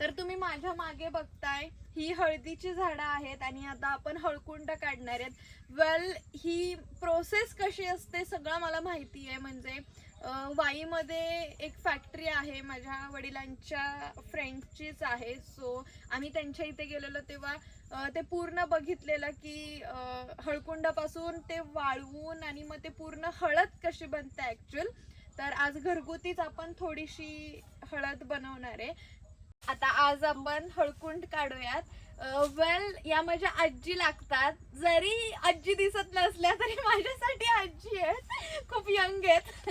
तर तुम्ही माझ्या मागे बघताय ही हळदीची झाडं आहेत आणि आता आपण हळकुंड काढणार आहेत. वेल ही प्रोसेस कशी असते सगळं मला माहिती आहे. म्हणजे वाईमध्ये एक फॅक्टरी आहे माझ्या वडिलांच्या फ्रेंडचीच आहे. सो आम्ही त्यांच्या इथे गेलेलो तेव्हा ते पूर्ण बघितलेलं की हळकुंडापासून ते वाळवून आणि मग ते पूर्ण हळद कशी बनते ऍक्च्युअल तर आज घरगुतीच आपण थोडीशी हळद बनवणार आहे. आता आज आपण हळकुंड काढूयात. वेल या माझ्या आजी लागतात. जरी आजी दिसत नसल्या तरी माझ्यासाठी आजी आहेत. खूप यंग आहेत.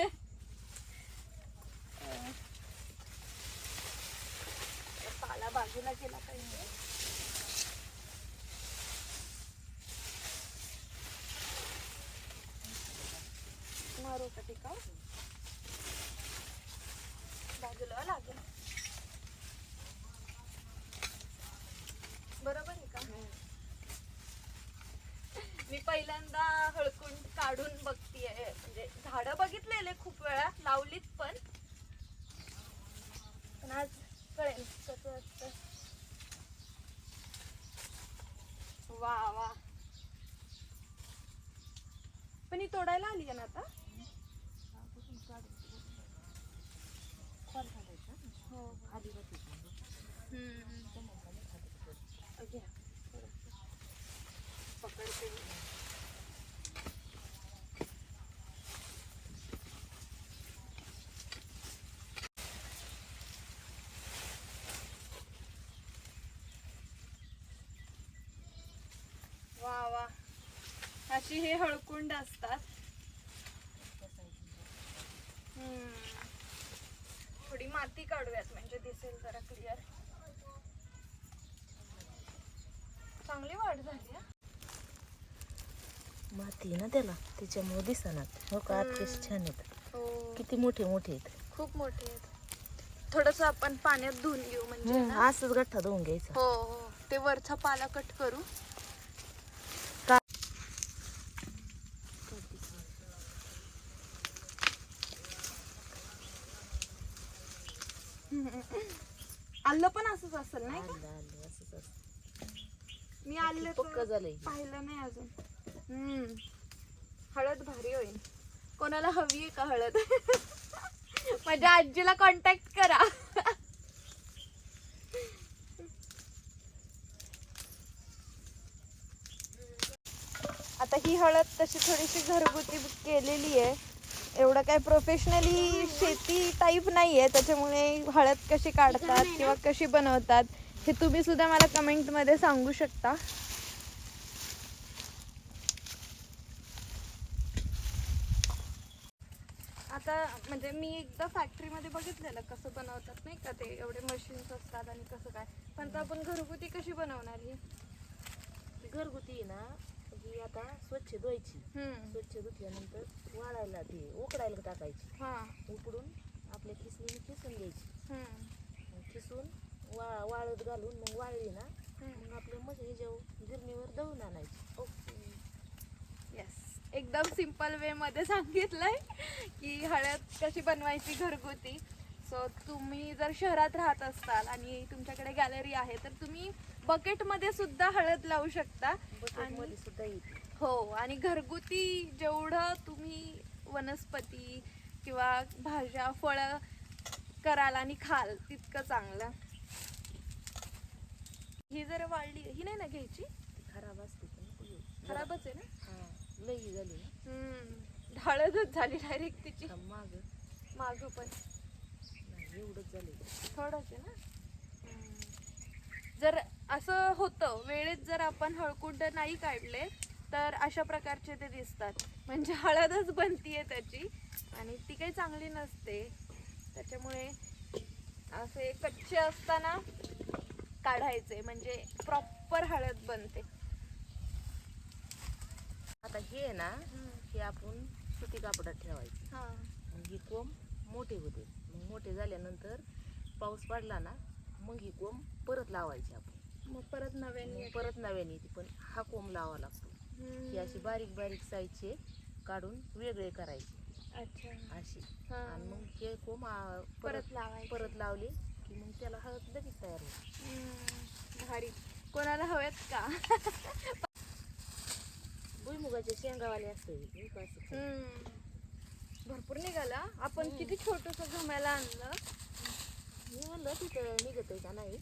पाला बाजूला गेला पाहिजे. मारू का टिका बाजूला हो, लागेल बरोबर आहे का मी पहिल्यांदा हळकुंड काढून बघतीये. म्हणजे झाडं बघितलेले खूप वेळा लावलीत पण पण आज कळेल कसं असतं वा वा पण ही तोडायला आली आहे ना आता हो हम्म. घ्या, थोडंसं. पकडते मी. वा वा अशी हे हळकुंड असतात. थोडी माती काढूयात म्हणजे दिसेल जरा क्लिअर चांगली वाढ झाली. माती ना त्याला? त्याच्यामुळे दिसणार हो का? आत कसे हम्म. छान आहेत. हो. किती मोठे मोठे आहेत. खूप मोठे आहेत. थोडस आपण पाण्यात धुवून घेऊ म्हणजे. असंच गठ्ठा धुवून घ्यायचा. हो हो. ते वरचा पाला कट करू. आलं पण असंच असेल नाही का? आलं, आलं, असंच असतं. मी आलं पक्क झालंय. पाहिलं नाही अजून. हम्म. हळद भारी होईल. कोणाला हवी आहे का हळद? माझ्या आजीला कॉन्टॅक्ट करा. आता ही हळद तशी थोडीशी घरगुती केलेली आहे. एवढं काय प्रोफेशनली शेती टाईप नाही आहे त्याच्यामुळे हळद कशी काढतात किंवा कशी बनवतात हे तुम्ही सुद्धा मला कमेंटमध्ये सांगू शकता. आता म्हणजे मी एकदा फॅक्टरीमध्ये बघितलेलं कसं बनवतात नाही का ते एवढे मशीन्स असतात आणि कसं काय. पण तर आपण घरगुती कशी बनवणार ही? घरगुती ना ही आता स्वच्छ धुवायची. हम्म. स्वच्छ धुतल्यानंतर वाळायला ती उकडायला टाकायची. हा. उकडून आपल्या खिसणीने खिसून घ्यायची. हम्म. मग खिसून वा वाळत घालून मग वाळली ना हम्म. मग आपल्या मग ह्याच्यावर गिरणीवर दळून आणायची. ओके. येस एकदम सिंपल वे मध्ये सांगितलंय की हळद कशी बनवायची घरगुती. सो तुम्ही जर शहरात राहत असताल आणि तुमच्याकडे गॅलरी आहे तर तुम्ही बकेटमध्ये सुद्धा हळद लावू शकता. बकेटमध्ये सुद्धा येते. हो आणि घरगुती जेवढं तुम्ही वनस्पती किंवा भाज्या फळं कराल आणि खाल तितकं चांगलं. ही जर वाढली ही नाही ना घ्यायची? ती खराब असते पण. खराबच आहे ना? हा लई झाली ना. हम्म हळदच झाली डायरेक्ट तिची. माग. माग पण. नाही एवढंच झाले थोडंच आहे ना. जर असं होतं वेळेत जर आपण हळकुंड नाही काढले तर अशा प्रकारचे ते दिसतात. म्हणजे हळदच बनतीये त्याची. आणि ती काही चांगली नसते. त्याच्यामुळे असे कच्चे असताना काढायचे. म्हणजे प्रॉपर हळद बनते. आता हे आहे ना हे आपण सुती कापडात ठेवायचं. हा. ही कोंब मोठे होते. मग मोठे झाल्यानंतर पाऊस पडला ना मग ही कोंब परत लावायची आपण. मग परत नव्याने परत नव्याने येते पण हा कोंब लावा लागतो. ही अशी बारीक बारीक साईजचे काढून वेगळे करायचे. अच्छा. अशी. हा. आणि मग हे कोंब परत लावायचे. परत लावले की मग त्याला हळद लगेच तयार होते. भारी. कोणाला हवेत का? भुईमुगाचे शेंगावाले असते. भरपूर निघाला. आपण किती छोटस घमेला आणलं. मी म्हणलं तिथं निघत आहे का नाही?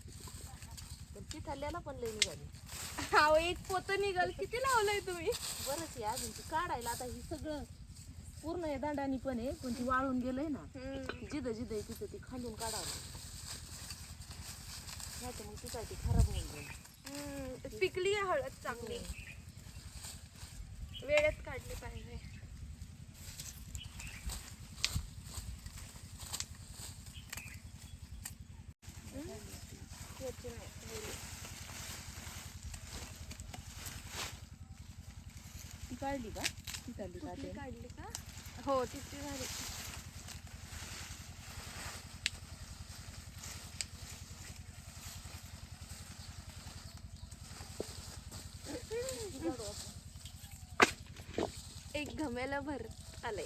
पण तिथल्याला पण लय निघाली. अहो एक पोत निघाल किती लावलंय तुम्ही? बरंच आहे अजून ती काढायला आता ही सगळं पूर्ण आहे दांडानी पण आहे पण ती वाळून गेलंय ना. जिथं जिथं आहे तिथं ती खालून काढावं नाही मग ती काय ती खराब जाईल. हम्म. पिकली आहे हळद चांगली. वेळेत काढली पाहिजे हम्म? याची नाही, वेगळी. ती काढली का? ते काढली का? हो झाली. एक घमेला भर आले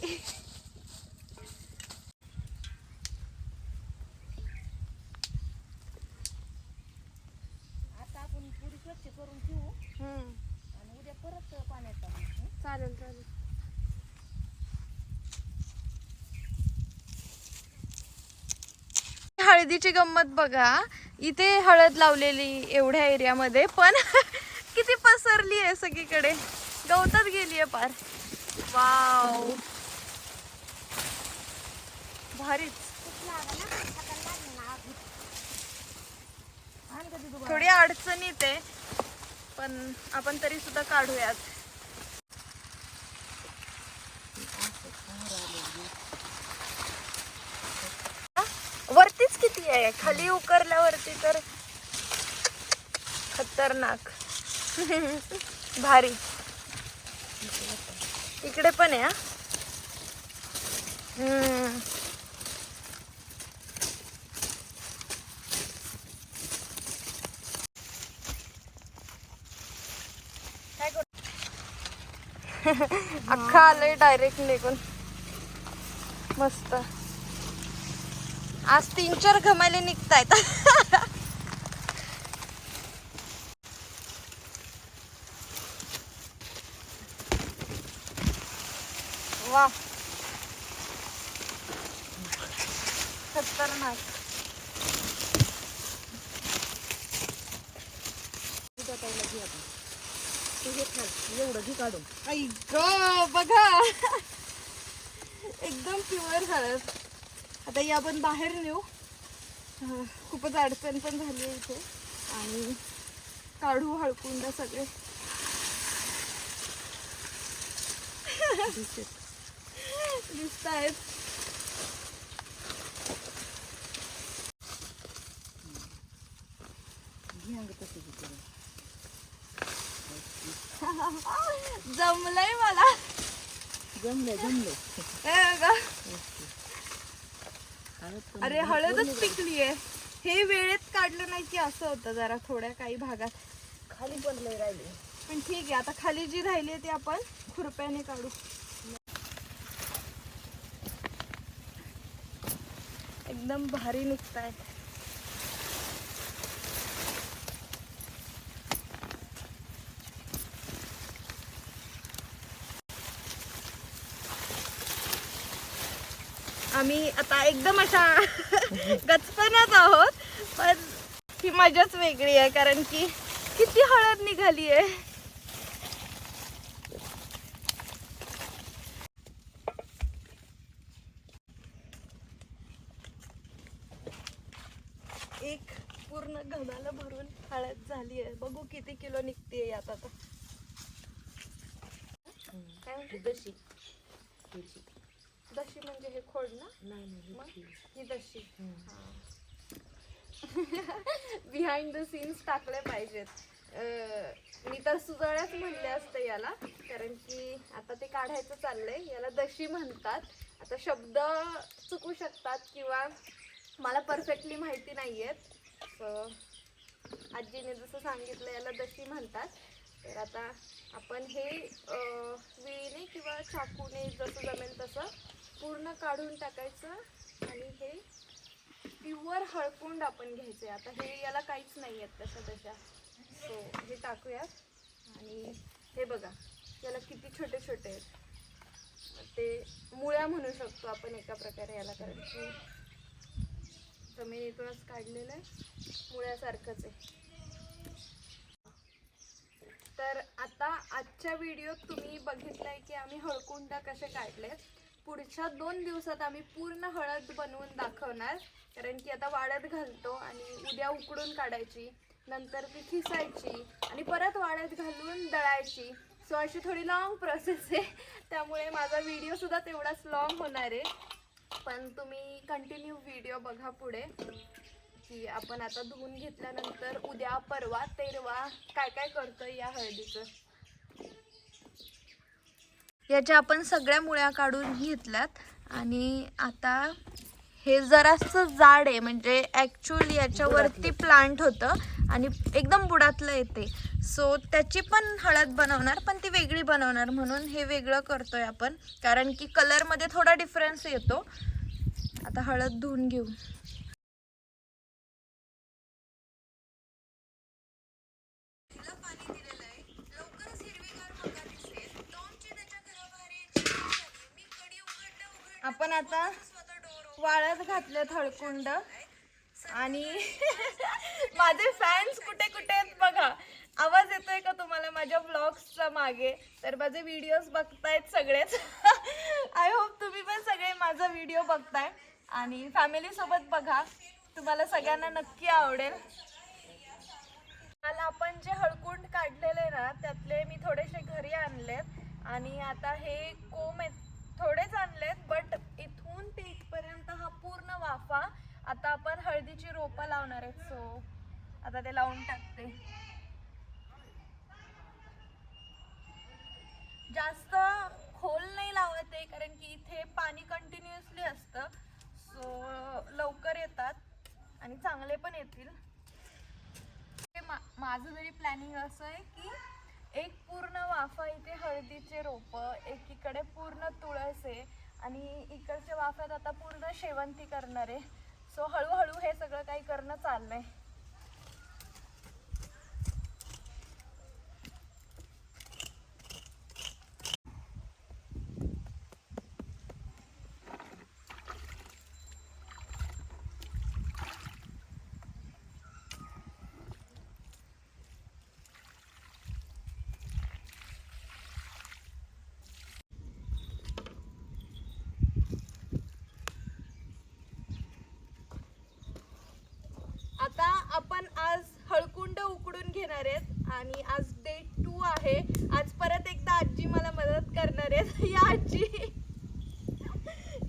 आता आपण पुरी स्वच्छ करून ठेवू आणि उद्या परत पाण्यात टाकू हं? चालेल चालेल हळदीची गंमत बघा. इथे हळद लावलेली एवढ्या एरियामध्ये पण किती पसरली आहे सगळीकडे. गवतात गेली आहे पार. वाव. भारीच. थोडी अडचणीत आहे पण आपण तरी सुद्धा काढूयात. किती आहे. खाली उकरल्यावरती तर खतरनाक. भारी. इकडे पण आहे हा. हम्म. काय अख्खा आलंय डायरेक्ट निघून. मस्त. आज तीन चार घमाले निघतायत. वा. खतरनाक. तुझ्या एवढं काढून आई ग बघा. एकदम प्युअर झालं. आता ही आपण बाहेर नेऊ अं, खूपच अडचण पण झाली आहे इथे. आणि काढू हळकुंड सगळे. दिसत आहेत. जमलंय मला. जमलंय जमलंय. हे पण अरे हळदच. पिकली आहे हे वेळेत काढलं नाही की असं होतं जरा थोड्या काही भागात. खाली पण लय राहिली पण ठीक आहे आता खाली जी राहिली आहे ती आपण खुरप्याने काढू. एकदम भारी निघताय आम्ही आता एकदम अशा गचपणच आहोत पण ही मजाच वेगळी आहे कारण की किती हळद निघाली आहे एक पूर्ण घमाला भरून हळद झाली आहे बघू किती किलो निघते यात आता काय म्हणते दशी दशी दशी म्हणजे हे खोड ना नाही नाही मग? दशी. ही दशी हम्म. बिहाइंड द सीन्स टाकले पाहिजेत. मी तर सुजळ्याच म्हणले असते याला कारण की आता ते काढायचं चाललंय. याला दशी म्हणतात. आता शब्द चुकू शकतात किंवा मला परफेक्टली माहिती नाही आहेत आजीने जसं सांगितलं याला दशी म्हणतात. तर आता आपण हे विळीने किंवा चाकूने जसं जमेल तसं पूर्ण काढून टाकायचं आणि हे प्युअर हळकुंड आपण घ्यायचे आता हे याला काहीच नाही आहेत तशा तशा. सो हे टाकूयात. आणि हे बघा याला किती छोटे छोटे आहेत. ते मुळ्या म्हणू शकतो आपण एका प्रकारे याला कारण की जमिनीतूनच काढलेलं आहे. मुळ्यासारखंच आहे. तर आता आजच्या व्हिडिओत तुम्ही बघितलं आहे की आम्ही हळकुंड कसे काढलेत. पुढच्या दोन दिवसात आम्ही पूर्ण हळद बनवून दाखवणार. कारण की आता वाळत घालतो आणि उद्या उकडून काढायची नंतर ती खिसायची आणि परत वाळत घालून दळायची. सो अशी थोडी लॉंग प्रोसेस आहे. त्यामुळे माझा व्हिडिओसुद्धा तेवढाच लॉंग होणार आहे. पण तुम्ही कंटिन्यू व्हिडिओ बघा पुढे. की आपण आता धुवून घेतल्यानंतर उद्या परवा तेरवा काय काय करतोय या हळदीचं? याच्या आपण सगळ्या मुळ्या काढून घेतल्यात. आणि आता हे जरासं जाड आहे म्हणजे ॲक्च्युअली याच्यावरती प्लांट होतं आणि एकदम बुडातलं येते सो त्याची पण हळद बनवणार पण ती वेगळी बनवणार म्हणून हे वेगळं करतोय आपण. कारण की कलरमध्ये थोडा डिफरन्स येतो. आता हळद धुवून घेऊ. आपण आता वाळत घातलं हळकुंड आणि माझे फॅन्स कुठे कुठे आहेत बघा. आवाज येतोय का तुम्हाला माझ्या ब्लॉग्सचा मागे? तर माझे व्हिडिओज बघतायत सगळेच. आय होप तुम्ही पण सगळे माझा व्हिडिओ बघताय. आणि फॅमिलीसोबत बघा. तुम्हाला सगळ्यांना नक्की आवडेल. काल आपण जे हळकुंड काढलेले ना त्यातले मी थोडेसे घरी आणलेत. आणि आता हे कोंब आहेत थोडेच आणलेत बट इथून ते इथपर्यंत हा पूर्ण वाफा. आता आपण हळदीची रोपं लावणार आहेत सो आता ते लावून टाकते. जास्त खोल नाही लावत आहे कारण की इथे पाणी कंटिन्युअसली असतं. सो लवकर येतात आणि चांगले पण येतील. मा- माझं जरी प्लॅनिंग असं आहे की पूर्ण वाफा इथे हळदीचे रोप एकीकडे पूर्ण तुळस आहे आणि इकडच्या वाफ्यात आता पूर्ण शेवंती करणार. आहे सो हळूहळू हे सगळं काही करणं चाललंय. आहे आपण आज हळकुंड उकडून घेणार आहेत. आणि आज डे टू आहे. आज परत एकदा आजी मला मदत करणार आहेत. या आजी.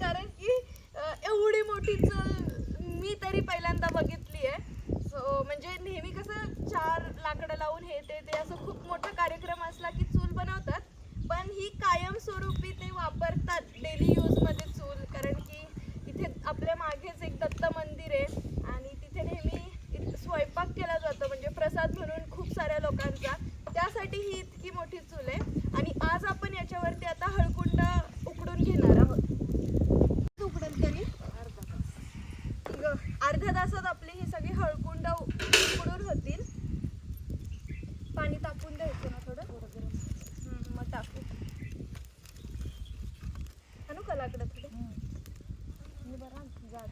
कारण की एवढी मोठी चूल मी तरी पहिल्यांदा बघितली आहे. सो म्हणजे नेहमी कसं चार लाकडं लावून हे ते ते असं खूप मोठा कार्यक्रम असला की चूल बनवतात. पण ही कायम ते वापरतात डेली यूजमध्ये चूल कारण की इथे आपल्या मागेच एक दत्त मंदिर आहे आणि तिथे नेहमी इत- स्वयंपाक केला जातो म्हणजे प्रसाद म्हणून खूप साऱ्या लोकांचा त्यासाठी ही इतकी मोठी चूल आहे आणि आज आपण याच्यावरती आता हळकुंड उकडून घेणार आहोत उकडेल तरी अर्धा तास ग- अर्ध्या तासात आपली ही सगळी हळकुंड उ- उकडून होतील पाणी टाकून द्यायचं ना थोडं? हम्म, मग टाकू. आणू का लाकडं थोडं? मी बरं आणते जाड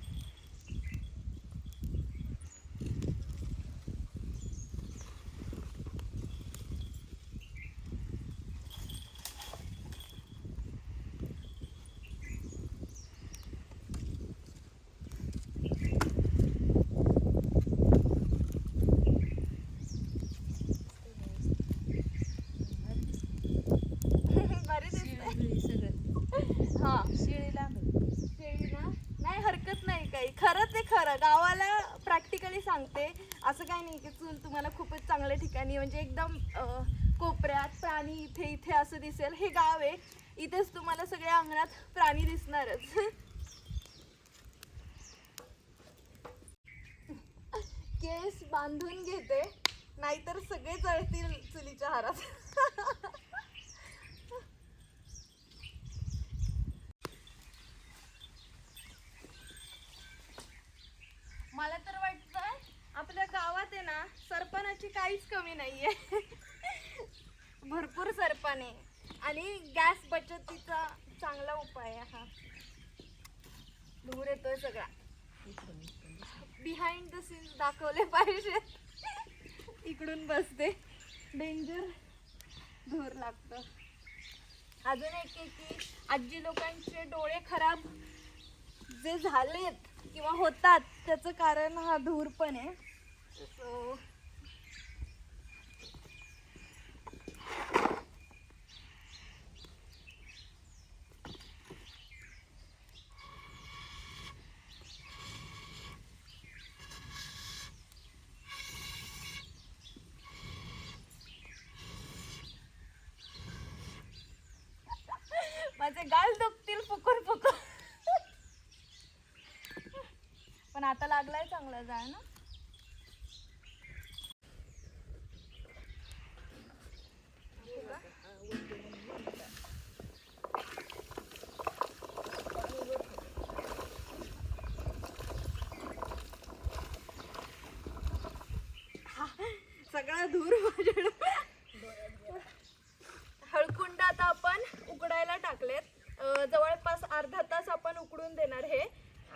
भारी दिसतंय. शिळी सगळं हा शिळी लांब आहे. शेळी ना नाही हरकत नाही काही खरं ते खरं गावाला प्रॅक्टिकली सांगते असं काही नाही की चूल तुम्हाला खूपच चांगल्या ठिकाणी म्हणजे एकदम अं, कोपऱ्यात प्राणी इथे इथे असं दिसेल. हे गाव आहे. इथेच तुम्हाला सगळ्या अंगणात प्राणी दिसणारच. केस बांधून घेते. नाहीतर सगळे जळतील चुलीच्या हारात. मला तर वाटतंय आपल्या गावात आहे ना सरपणाची काहीच कमी नाहीये. भरपूर सरपण आहे. आणि गॅस बचतीचा चांगला उपाय आहे हा. धूर येतोय सगळा. बिहाइंड द सीन्स दाखवले पाहिजे. इकडून बसते. डेंजर धूर लागतं. अजून एक आहे की आजी लोकांचे डोळे खराब जे झालेत किंवा होतात त्याचं कारण हा धूर पण आहे. सो माझे गाल दुखतील फुकून फुकून पण आता लागलाय चांगला जाय ना सगळा धूर माझ्या हळकुंड आता आपण उकडायला टाकलेत. जवळपास अर्धा तास आपण उकडून देणार हे.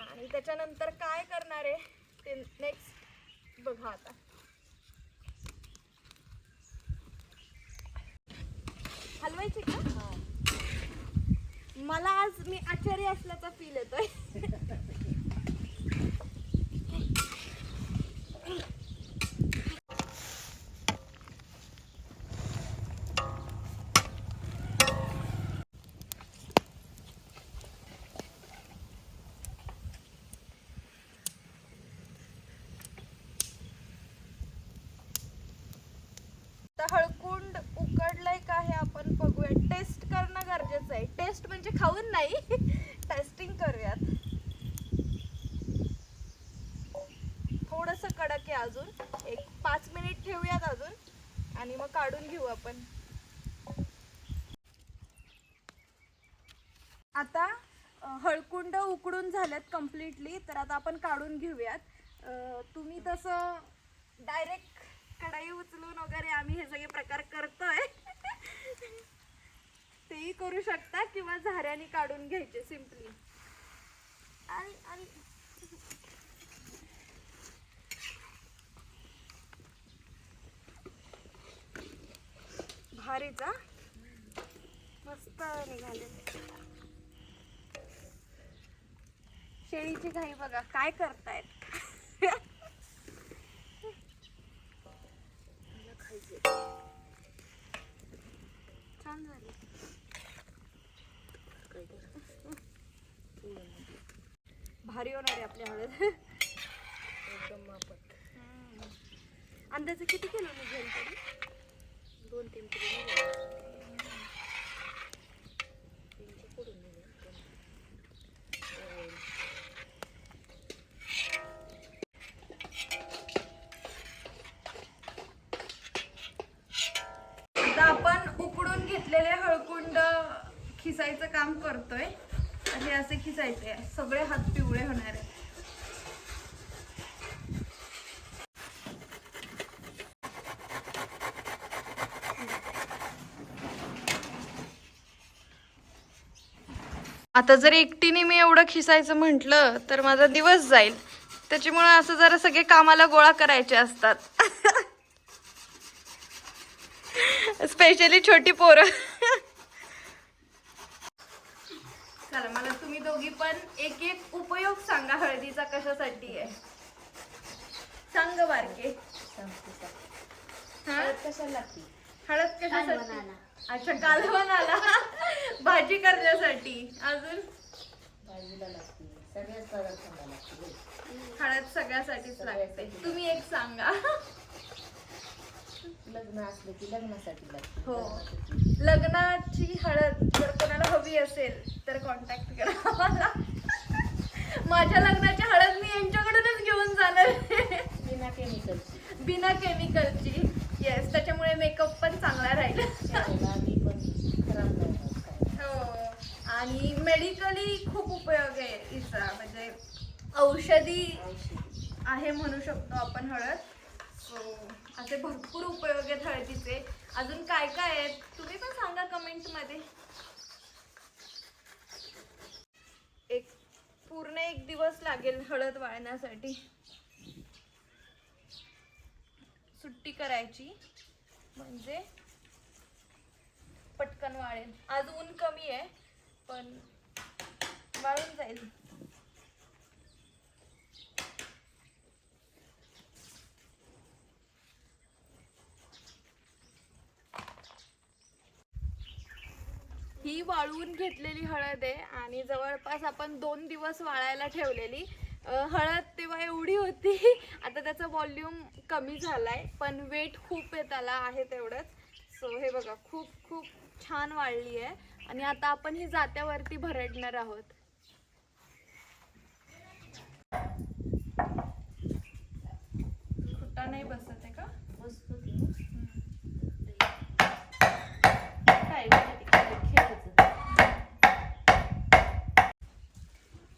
आणि त्याच्यानंतर काय करणार आहे ते नेक्स्ट बघा आता हलवायची का मला आज मी आचार्य असल्याचा फील येतोय आता हळकुंड उकडलंय का हे आपण बघूया. टेस्ट करणं गरजेचं आहे. टेस्ट म्हणजे खाऊन नाही टेस्टिंग करूयात. थोडस कडक आहे अजून. एक पाच मिनिट ठेवूयात अजून. आणि मग काढून घेऊ आपण. आता हळकुंड उकडून झाल्यात कम्प्लिटली तर आता आपण काढून घेऊयात. तुम्ही तसं डायरेक्ट कढाई उचलून वगैरे आम्ही हे सगळे प्रकार करतोय. तेही करू शकता किंवा झाऱ्याने काढून घ्यायचे सिम्पली आणि आणि. भारीचा मस्त निघाले. शेळीची घाई बघा काय करतायत? छान झाली भारी होणार आहे आपल्या हळद एकदम मापत अंदाजे किती किलो निघेल तरी? दोन तीन किलो खिसायचं काम करतोय. आणि असे खिसायचे. सगळे हात पिवळे होणार आहेत. आता जर एकटीने मी एवढं खिसायचं म्हटलं तर माझा दिवस जाईल. त्याच्यामुळे असं जरा सगळे कामाला गोळा करायचे असतात. स्पेशली छोटी पोरं चला मला तुम्ही दोघी पण एक एक उपयोग सांगा हळदीचा कशासाठी आहे. सांग बारके? हळद कशाला? लागते हळद कशासाठी? अच्छा कालवणाला भाजी करण्यासाठी. अजून? हळद सगळ्यासाठीच लागते. तुम्ही एक सांगा. लग्न असलं की लग्नासाठी हो. लग्नाची हळद जर कोणाला हवी असेल तर कॉन्टॅक्ट करा मला माझ्या लग्नाची हळद मी यांच्याकडूनच घेऊन जाणार आहे. बिना केमिकलची बिना केमिकलची येस त्याच्यामुळे मेकअप पण चांगला राहील. हो. आणि मेडिकली खूप उपयोग आहे हिचा म्हणजे औषधी औषधी आहे म्हणू शकतो आपण हळद. सो असे भरपूर उपयोग आहेत हळदीचे. अजून काय काय आहेत? तुम्ही पण सांगा कमेंटमध्ये पूर्ण एक दिवस लागेल हळद वाळण्यासाठी. सुट्टी करायची. म्हणजे पटकन वाळेल. आज ऊन कमी आहे पण वाळून जाईल. वाळवून घेतलेली हळद आहे आणि जवळपास आपण दोन दिवस वाळायला ठेवलेली. हळद तेव्हा एवढी होती आता त्याचा वॉल्यूम कमी झाला आहे पण वेट खूप आहे त्याला आहे तेवढंच. सो हे बघा खूप खूप छान वाळली आहे. आणि आता आपण ही जात्यावरती भरडणार आहोत. खुट्टा नाही बसत आहे का? मस्त होती ना. काय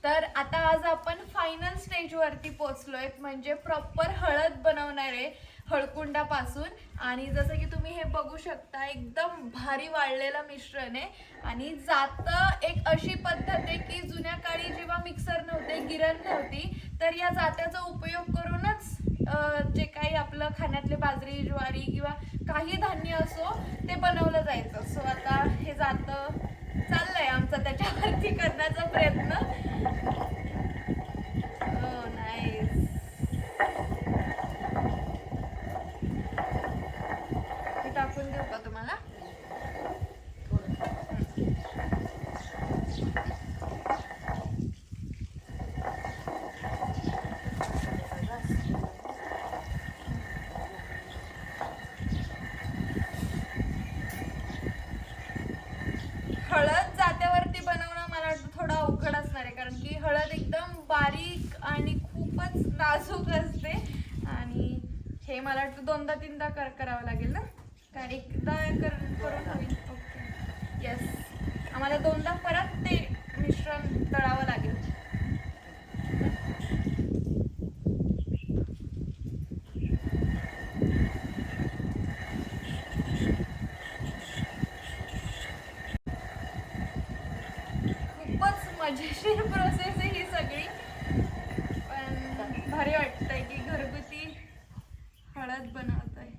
तर आता आज आपण फायनल स्टेजवरती पोचलोय म्हणजे प्रॉपर हळद बनवणार आहे हळकुंडापासून. आणि जसं की तुम्ही हे बघू शकता एकदम भारी वाळलेलं मिश्रण आहे. आणि जातं एक अशी पद्धत आहे की जुन्या काळी जेव्हा मिक्सर नव्हते गिरण नव्हती तर या जात्याचा उपयोग करूनच जे काही आपलं खाण्यातले बाजरी ज्वारी किंवा काही धान्य असो ते बनवलं जायचं. सो आता हे जातं चाललंय आमचा त्याच्यावरती करण्याचा प्रयत्न Oh, nice. हे टाकून देऊ का तुम्हाला हळद जात्यावरती बनवणं मला वाटतं थोडं अवघड असणार आहे कारण की हळद एकदम बारीक आणि खूपच नाजूक असते आणि हे मला वाटतं दोनदा तीनदा कर करावं लागेल ना काय एकदा कर करून होईल ओके येस आम्हाला दोनदा परत ते मिश्रण दळावं लागेल खूपच मजेशीर प्रोसेस आहे ही सगळी पण भारी वाटतंय की घरगुती हळद बनवत आहे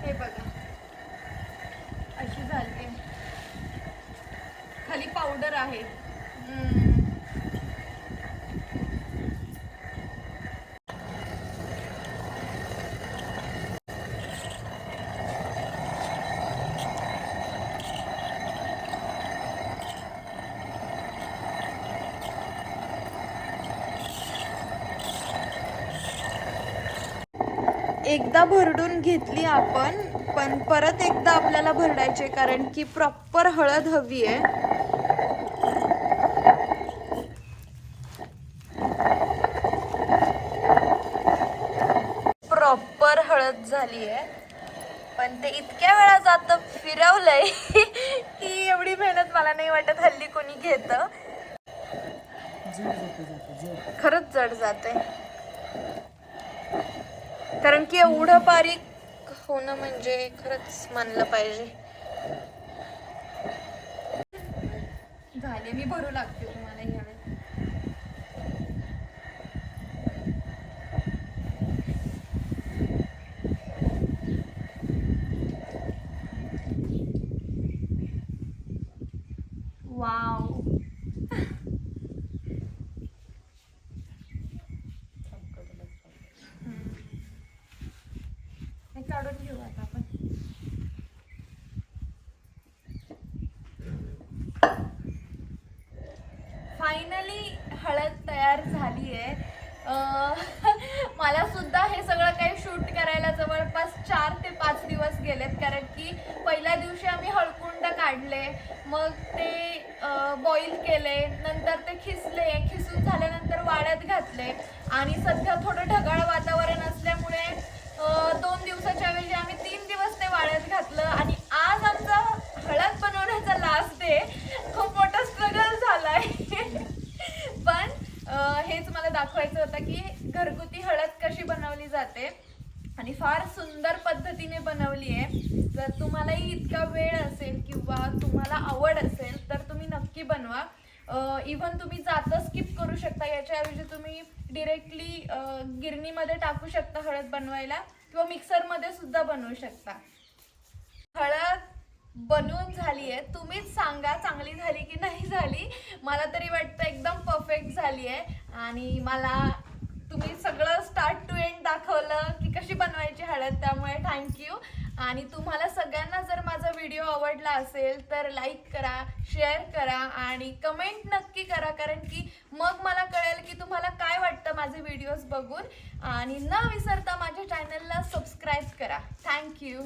हे बघा अशी झाली खाली पावडर आहे हम्म. एकदा भरडून घेतली आपण पण परत एकदा आपल्याला भरडायचे कारण की प्रॉपर हळद हवी आहे. प्रॉपर हळद झाली आहे पण ते इतक्या वेळा जात फिरवलंय की एवढी मेहनत मला नाही वाटत हल्ली कोणी घेत. जड खरंच जड जाते कारण की एवढं बारीक होणं म्हणजे खरंच मानलं पाहिजे. काढून घेऊ आता आपण फायनली हळद तयार झाली आहे मला सुद्धा हे सगळं काही शूट करायला जवळपास चार ते पाच दिवस गेलेत कारण की पहिल्या दिवशी आम्ही हळकुंड काढले मग ते बॉईल केले नंतर ते खिसले खिसून झाल्यानंतर वाड्यात घातले आणि सध्या थोडं ढग आणि फार सुंदर पद्धतीने बनवली आहे. जर तुम्हालाही इतका वेळ असेल किंवा तुम्हाला आवड असेल तर तुम्ही नक्की बनवा. इव्हन तुम्ही जातं स्किप करू शकता. याच्याऐवजी तुम्ही डिरेक्टली गिरणीमध्ये टाकू शकता हळद बनवायला किंवा मिक्सरमध्ये सुद्धा बनवू शकता. हळद बनवून झाली आहे. तुम्हीच सांगा चांगली झाली की नाही झाली. मला तरी वाटतं एकदम परफेक्ट झाली आहे. आणि मला तुम्ही सगळं स्टार्ट टू एंड दाखवलं की कशी बनवायची हळद त्यामुळे थँक्यू आणि तुम्हाला सगळ्यांना जर माझा व्हिडिओ आवडला असेल तर लाईक करा शेअर करा आणि कमेंट नक्की करा कारण की मग मला कळेल की तुम्हाला काय वाटतं माझे व्हिडिओज बघून. आणि न विसरता माझ्या चॅनलला सबस्क्राईब करा. थँक्यू